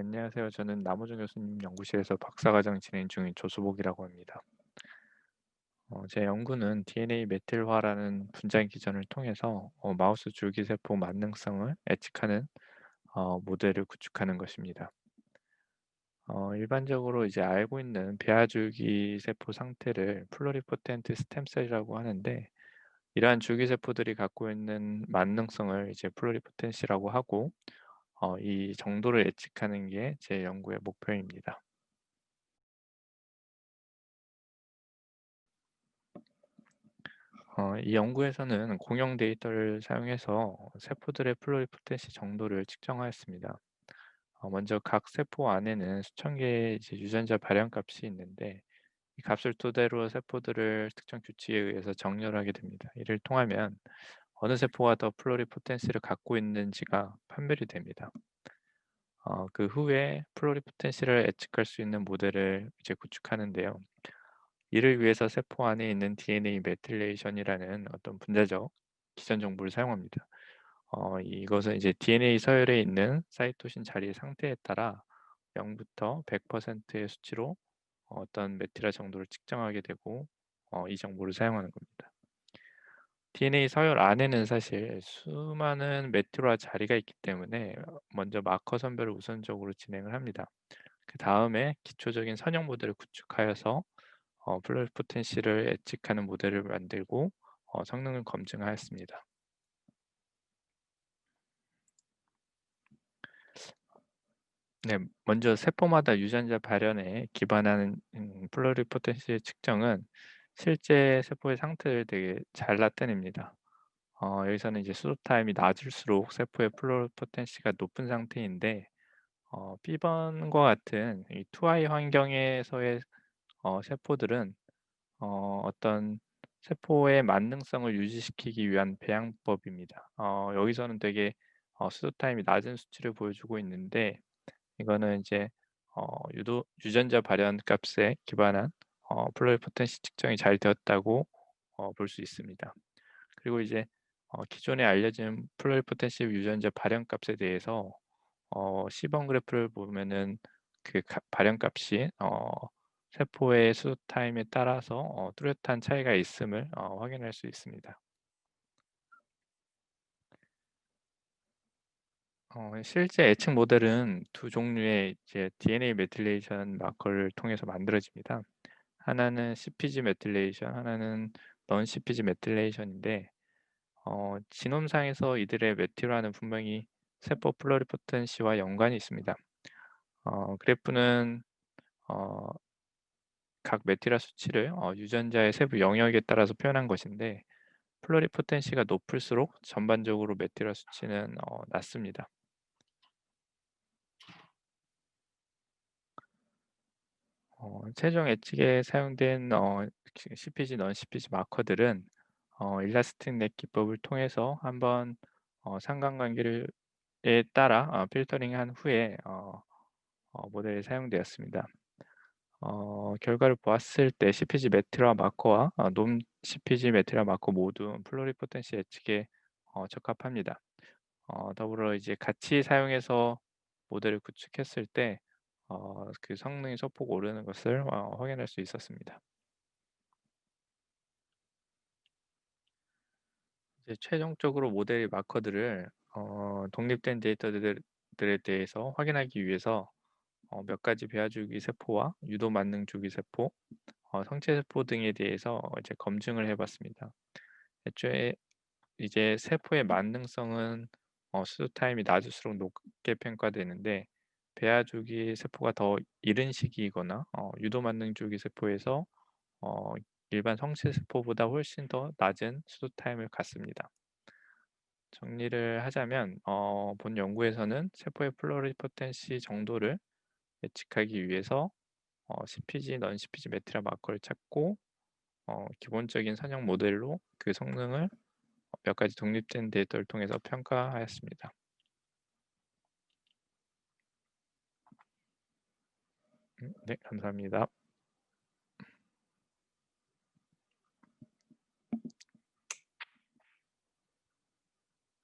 안녕하세요. 저는 남우정 교수님 연구실에서 박사과정 진행 중인 조수복이라고 합니다. 어, 제 연구는 DNA 메틸화라는 분자인 기전을 통해서 어, 마우스 줄기세포 만능성을 예측하는 어, 모델을 구축하는 것입니다. 어, 일반적으로 이제 알고 있는 배아줄기세포 상태를 플로리포텐트 스템셀이라고 하는데 이러한 줄기세포들이 갖고 있는 만능성을 이제 플로리포텐시라고 하고 어, 이 정도를 예측하는 게 제 연구의 목표입니다. 어, 이 연구에서는 공용 데이터를 사용해서 세포들의 플로리포텐시 정도를 측정하였습니다. 어, 먼저 각 세포 안에는 수천 개의 유전자 발현 값이 있는데 이 값을 토대로 세포들을 특정 규칙에 의해서 정렬하게 됩니다. 이를 통하면 어느 세포가 더 플로리포텐시를 갖고 있는지가 판별이 됩니다. 어, 그 후에 플로리포텐시를 예측할 수 있는 모델을 이제 구축하는데요. 이를 위해서 세포 안에 있는 DNA 메틸레이션이라는 어떤 분자적 기전 정보를 사용합니다. 어, 이것은 이제 DNA 서열에 있는 사이토신 자리 상태에 따라 0부터 100%의 수치로 어떤 메틸화 정도를 측정하게 되고 어, 이 정보를 사용하는 겁니다. DNA 서열 안에는 사실 수많은 메틸화 자리가 있기 때문에 먼저 마커 선별을 우선적으로 진행을 합니다. 그 다음에 기초적인 선형 모델을 구축하여서 어, 플로리포텐시를 예측하는 모델을 만들고 어, 성능을 검증하였습니다. 네, 먼저 세포마다 유전자 발현에 기반하는 음, 플로리포텐시 측정은 실제 세포의 상태를 되게 잘 나타냅니다. 어, 여기서는 이제 수도 타임이 낮을수록 세포의 플로리포텐시가 높은 상태인데 어, B번과 같은 이 2i 환경에서의 어, 세포들은 어, 어떤 세포의 만능성을 유지시키기 위한 배양법입니다. 어, 여기서는 되게 어, 수도 타임이 낮은 수치를 보여주고 있는데 이거는 이제 어, 유도 유전자 발현 값에 기반한 어, 플로리포텐시 측정이 잘 되었다고 어, 볼 수 있습니다. 그리고 이제 어, 기존에 알려진 플로리포텐시 유전자 발현 값에 대해서 어, 시번 그래프를 보면은 그 가, 발현 값이 어, 세포의 수도 타임에 따라서 어, 뚜렷한 차이가 있음을 어, 확인할 수 있습니다. 어, 실제 예측 모델은 두 종류의 이제 DNA 메틸레이션 마커를 통해서 만들어집니다. 하나는 CpG 메틸레이션, 하나는 넌 CpG 메틸레이션인데 어, 지놈상에서 이들의 메틸화는 분명히 세포 플로리포텐시와 연관이 있습니다. 어, 그래프는 어, 각 메틸화 수치를 어, 유전자의 세부 영역에 따라서 표현한 것인데 플로리포텐시가 높을수록 전반적으로 메틸화 수치는 어, 낮습니다. 어, 최종 예측에 사용된 어, CPG, 넌 CPG 마커들은 어, 일라스틱 넷 기법을 통해서 한번 어, 상관관계에 따라 어, 필터링한 후에 어, 어, 모델이 사용되었습니다. 어, 결과를 보았을 때 CPG 메트라 마커와 어, 놈 CPG 메트라 마커 모두 플로리포텐시 예측에 어, 적합합니다. 어, 더불어 이제 같이 사용해서 모델을 구축했을 때 어, 그 성능이 소폭 오르는 것을 어, 확인할 수 있었습니다. 이제 최종적으로 모델의 마커들을 어, 독립된 데이터들에 대해서 확인하기 위해서 어, 몇 가지 배아줄기 세포와 유도 만능 줄기 세포, 어, 성체 세포 등에 대해서 이제 검증을 해봤습니다. 애초에 이제 세포의 만능성은 어, 수도 타임이 낮을수록 높게 평가되는데 배아줄기 세포가 더 이른 시기이거나 어, 유도 만능 줄기 세포에서 어, 일반 성체 세포보다 훨씬 더 낮은 수도 타임을 갖습니다. 정리를 하자면 어, 본 연구에서는 세포의 플로리포텐시 정도를 예측하기 위해서 어, CPG, 넌 CPG 메트라 마커를 찾고 어, 기본적인 선형 모델로 그 성능을 몇 가지 독립된 데이터를 통해서 평가하였습니다. 네, 감사합니다.